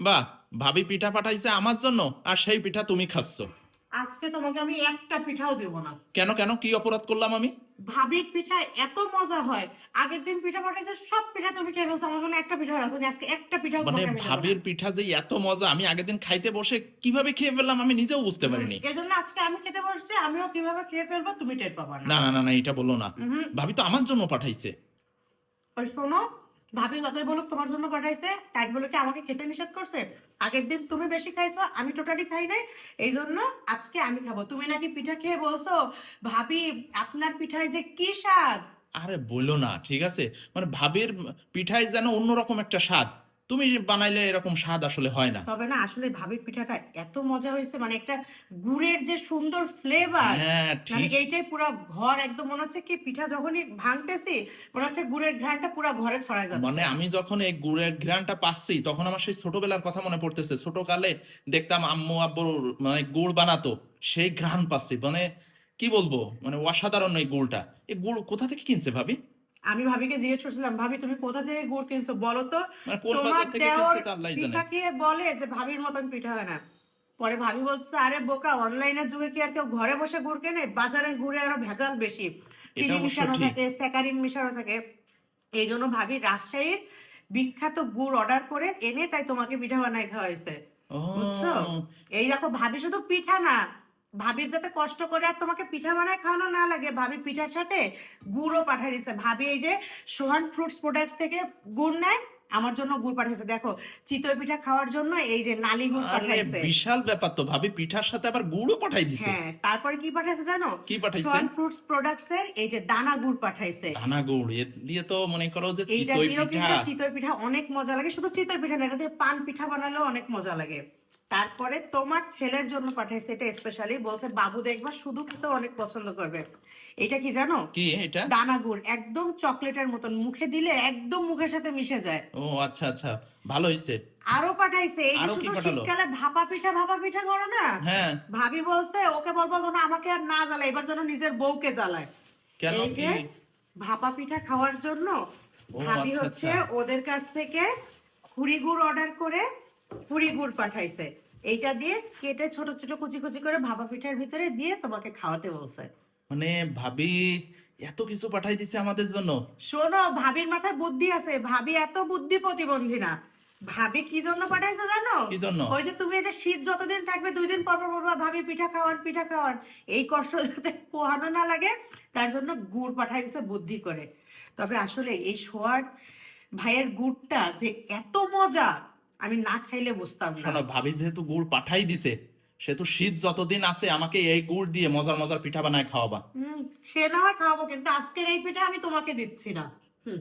বাহ ভাবি পিঠা পাঠাইছে আমার জন্য আর সেই পিঠা তুমি খাচ্ছ। আজকে তোমাকে আমি একটা পিঠাও দেবো না। কেন কেন? কি অপরাধ করলাম আমি? ভাবির পিঠা এত মজা হয়। আগের দিন পিঠা পাঠাইছে সব পিঠা তুমি খেয়ে ফেলছো আমার জন্য একটা পিঠা রাখো আজকে একটা পিঠাও মানে ভাবির পিঠা যে এত মজা আমি আগের দিন খাইতে বসে কীভাবে খেয়ে ফেললাম আমি নিজেও বুঝতে পারিনি। এই জন্য আজকে আমি খেতে বসছি আমিও কীভাবে খেয়ে ফেলব তুমি টের পাবা না। না না না এটা বলো না। ভাবি তো আমার জন্য পাঠাইছে। শোনো ভাবি যতই বলুক, তোমার জন্য পাঠাইছে। তাই বলে কি আমাকে খেতে নিষেধ করছে? আগের দিন তুমি বেশি খাইছো, আমি টোটালি খাই নাই। এই জন্য আজকে আমি খাব। তুমি নাকি পিঠা খেয়ে বলছো, ভাবি, আপনার পিঠায় যে কি স্বাদ? আরে বলো না, ঠিক আছে? মানে ভাবির পিঠায় যেন অন্যরকম একটা স্বাদ। তুমি বানাইলে এরকম স্বাদ আসলে হয় না। তবে না আসলে ভাবির পিঠাটা এত মজা হয়েছে মানে একটা গুড়ের যে সুন্দর ফ্লেভার হ্যাঁ মানে এইটাই পুরো ঘর একদম মনে হচ্ছে কি পিঠা যখনই ভাঙতেছি মনে হচ্ছে গুড়ের ঘ্রাণটা পুরো ঘরে ছড়ায় যাচ্ছে। মানে আমি যখন এই গুড়ের ঘ্রাণটা পাচ্ছি তখন আমার সেই ছোটবেলার কথা মনে পড়তেছে। ছোটকালে দেখতাম আম্মু আব্বুর মানে গুড় বানাতো সেই ঘ্রাণ পাচ্ছি। মানে কি বলব? মানে অসাধারণ এই গুড়টা। এই গুড় কোথা থেকে কিনছে ভাবি? আমি ভাবিকে জিজ্ঞেস করছিলাম ভাবি তুমি কোথা থেকে গুড় কিনছো বলো তো? মানে তোমার পিঠা খেয়ে বলে যে ভাবির মতন পিঠা হয় না। পরে ভাবি বলছে আরে বোকা অনলাইনের যুগে কি আর কেউ ঘরে বসে গুড় কেনে? বাজারে গুড়ে আরও ভেজাল বেশি। চিনি মিশানো থাকে স্যাকারিন মিশানো থাকে। এই জন্য ভাবি রাজশাহীর বিখ্যাত গুড় অর্ডার করে এনে তাই তোমাকে পিঠা বানাই খাওয়াইছে। ও। বুঝছ? এই দেখো ভাবি শুধু পিঠা না ভাবির যাতে কষ্ট করে আর তোমাকে পিঠা বানায় খাওয়ানো না লাগে ভাবি পিঠার সাথে গুড়ও পাঠিয়ে দিছে। ভাবি এই যে সোহান ফ্রুটস প্রোডাক্টস থেকে গুড় নেয় আমার জন্য গুড় পাঠিয়েছে। দেখো চিতই পিঠা খাওয়ার জন্য এই যে নালি গুড় পাঠাইছে। বিশাল ব্যাপার তো ভাবি পিঠার সাথে আবার গুড়ও পাঠাই দিছে। হ্যাঁ তারপর কি পাঠাইছে জানো? কি পাঠাইছে? সোহান ফ্রুটস প্রোডাক্টস এর এই যে দানা গুড় পাঠাইছে। দানা গুড় এ দিয়ে তো মনে করো যে এইটা চিতই পিঠা। চিতই পিঠা অনেক মজা লাগে। শুধু চিতই পিঠা না এটা দিয়ে পান পিঠা বানালেও অনেক মজা লাগে। তারপরে তোমার ছেলের জন্য পাঠাইছে এটা স্পেশালি বলছে বাবু দেখবা শুধু খেতে অনেক পছন্দ করবে। এটা কি জানো? কি এটা? দানা গুড় একদম চকলেটের মতন। মুখে দিলে একদম মুখের সাথে মিশে যায়। ও আচ্ছা আচ্ছা ভালো হইছে। আরও পাঠাইছে এই শুধু শীতকালে ভাপা পিঠা ভাপা পিঠা করো না? হ্যাঁ। ভাবি বলছে ওকে বলব যেন আমাকে আর না জ্বালায় এবার যেন নিজের বউকে জ্বালায়। কেন? এই যে ভাপা পিঠা খাওয়ার জন্য ভাবি আচ্ছা, হচ্ছে আচ্ছা। ওদের কাছ থেকে খুড়ি গুড় অর্ডার করে খুড়ি গুড় পাঠাইছে। এইটা দিয়ে কেটে ছোট ছোট কুচি কুচি করে ভাপা পিঠার ভিতরে দিয়ে তোমাকে খাওয়াতে বলছে। মানে ভাবি এত কিছু পাঠাই দিছে আমাদের জন্য? শোনো ভাবির মাথায় বুদ্ধি আছে। ভাবি এত বুদ্ধি প্রতিবন্ধী না। ভাবি কি জন্য পাঠাইছে জানো? কি জন্য? ওই যে তুমি এই যে শীত যতদিন থাকবে দুই দিন পর পর বলবা ভাবি পিঠা খাওয়ান পিঠা খাওয়ান। এই কষ্ট যাতে পোহানো না লাগে তার জন্য গুড় পাঠাইছে বুদ্ধি করে। তবে আসলে এই সোহাগ ভাইয়ের গুড়টা যে এত মজা আমি না খাইলে বুঝতাম না। শোনো ভাবি যেহেতু গুড় পাঠাই দিছে সেহেতু শীত যতদিন আছে আমাকে এই গুড় দিয়ে মজার মজার পিঠা বানায় খাওয়াবা। হুম সে না হয় খাওয়াবো কিন্তু আজকের এই পিঠা আমি তোমাকে দিচ্ছি না। হুম।